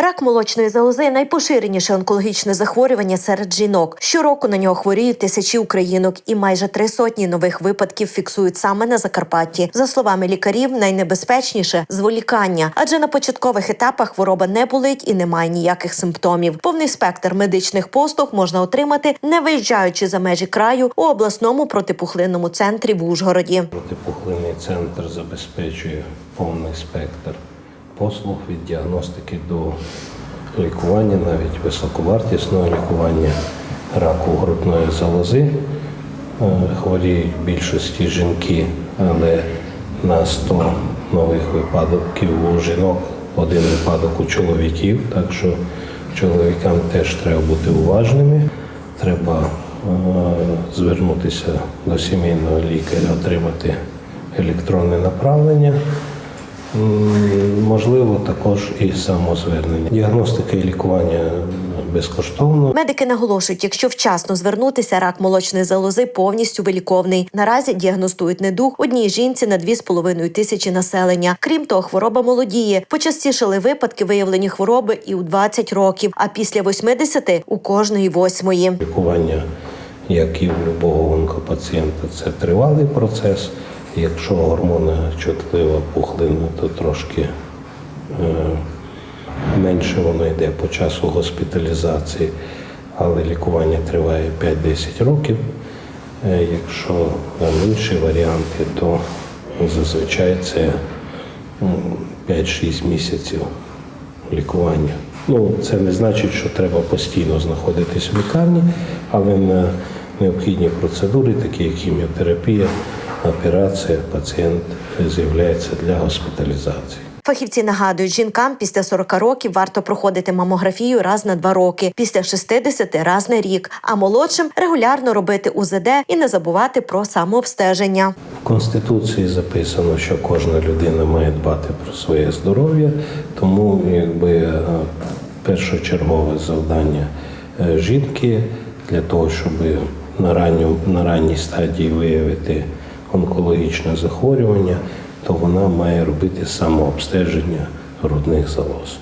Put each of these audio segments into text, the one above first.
Рак молочної залози найпоширеніше онкологічне захворювання серед жінок. Щороку на нього хворіють тисячі українок, і майже три сотні нових випадків фіксують саме на Закарпатті. За словами лікарів, найнебезпечніше зволікання, адже на початкових етапах хвороба не болить і не має ніяких симптомів. Повний спектр медичних послуг можна отримати, не виїжджаючи за межі краю у обласному протипухлинному центрі в Ужгороді. Протипухлинний центр забезпечує повний спектр послуг від діагностики до лікування, навіть високовартісного лікування раку грудної залози. Е, Хворіють в більшості жінки, але на 100 нових випадків у жінок один випадок у чоловіків. Так що чоловікам теж треба бути уважними. Треба е, звернутися до сімейного лікаря, отримати електронне направлення. Можливо, також і самозвернення. Діагностика і лікування безкоштовно. Медики наголошують, якщо вчасно звернутися, рак молочної залози повністю виліковний. Наразі діагностують недуг одній жінці на 2,5 тисячі населення. Крім того, хвороба молодіє. Почастішали випадки виявлені хвороби і у 20 років, а після 80 – у кожної восьмої. Лікування, як і у любого онкопацієнта, це тривалий процес. Якщо гормоночутлива пухлина, то трошки е, менше воно йде по часу госпіталізації, але лікування триває 5-10 років. Е, Якщо інші варіанти, то зазвичай це 5-6 місяців лікування. Ну, це не значить, що треба постійно знаходитись в лікарні, але на необхідні процедури, такі як хіміотерапія, операція, пацієнт з'являється для госпіталізації. Фахівці нагадують, жінкам після 40 років варто проходити мамографію раз на два роки, після 60 – раз на рік, а молодшим регулярно робити УЗД і не забувати про самообстеження. В Конституції записано, що кожна людина має дбати про своє здоров'я, тому якби е, першочергове завдання е, жінки для того, щоб на, ранню, на ранній стадії виявити онкологічне захворювання, то вона має робити самообстеження грудних залоз.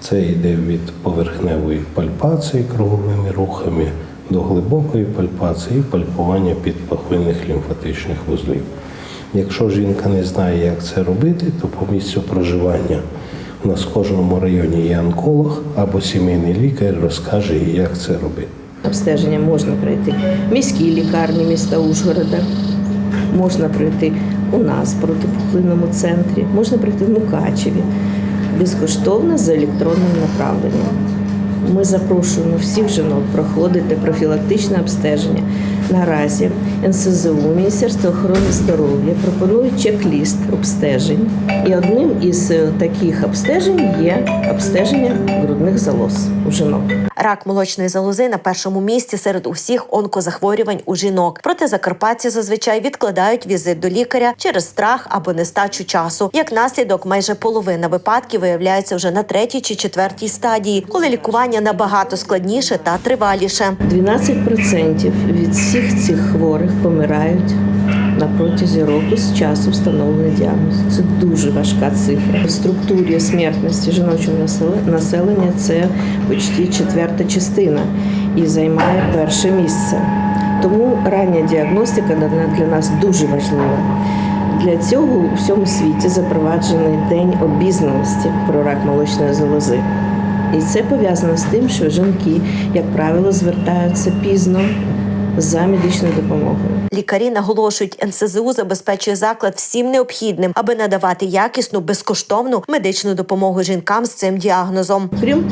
Це йде від поверхневої пальпації круговими рухами до глибокої пальпації і пальпування підпахвинних лімфатичних вузлів. Якщо жінка не знає, як це робити, то по місцю проживання у нас в кожному районі є онколог або сімейний лікар розкаже їй, як це робити. Обстеження можна пройти в міській лікарні міста Ужгорода, можна пройти у нас в протипухлинному центрі, можна пройти в Мукачеві безкоштовно за електронним направленням. Ми запрошуємо всіх жінок проходити профілактичне обстеження. Наразі НСЗУ, Міністерство охорони здоров'я пропонує чек-ліст обстежень. І одним із е, таких обстежень є обстеження грудних залоз у жінок. Рак молочної залози на першому місці серед усіх онкозахворювань у жінок. Проте закарпатці зазвичай відкладають візит до лікаря через страх або нестачу часу. Як наслідок, майже половина випадків виявляється вже на третій чи четвертій стадії, коли лікування набагато складніше та триваліше. 12% від всіх цих хворих помирають на протязі року з часу встановлення діагнозу. Це дуже важка цифра. В структурі смертності жіночого населення це почти четверта частина і займає перше місце. Тому рання діагностика для нас дуже важлива. Для цього у всьому світі запроваджений день обізнаності про рак молочної залози. І це пов'язано з тим, що жінки, як правило, звертаються пізно за медичною допомогою. Лікарі наголошують, НСЗУ забезпечує заклад всім необхідним, аби надавати якісну безкоштовну медичну допомогу жінкам з цим діагнозом. Крім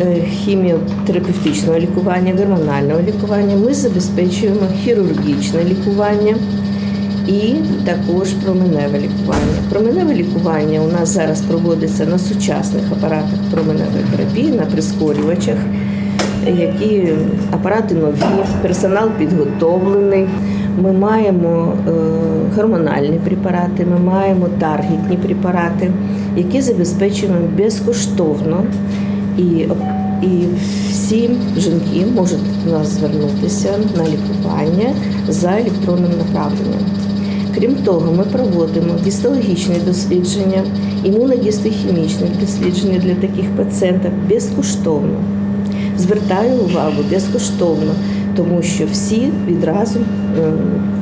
е, хіміотерапевтичного лікування, гормонального лікування, ми забезпечуємо хірургічне лікування і також променеве лікування. Променеве лікування у нас зараз проводиться на сучасних апаратах променевої терапії, на прискорювачах, які апарати нові, персонал підготовлений. Ми маємо е, гормональні препарати, ми маємо таргетні препарати, які забезпечуємо безкоштовно. І, і всі жінки можуть до нас звернутися на лікування за електронним направленням. Крім того, ми проводимо гістологічні дослідження, імуногістохімічні дослідження для таких пацієнтів безкоштовно. Звертаю увагу безкоштовно, тому що всі відразу е,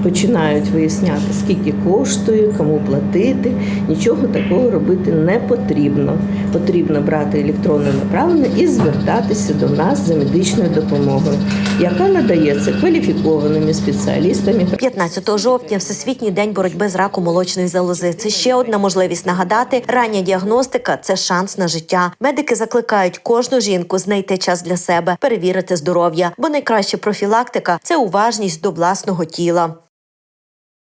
починають виясняти, скільки коштує, кому платити. Нічого такого робити не потрібно. Потрібно брати електронне направлення і звертатися до нас за медичною допомогою, яка надається кваліфікованими спеціалістами. 15 жовтня Всесвітній день боротьби з раком молочної залози. Це ще одна можливість нагадати. Рання діагностика це шанс на життя. Медики закликають кожну жінку знайти час для себе, перевірити здоров'я, бо найкраща профілактика це уважність до власного тіла.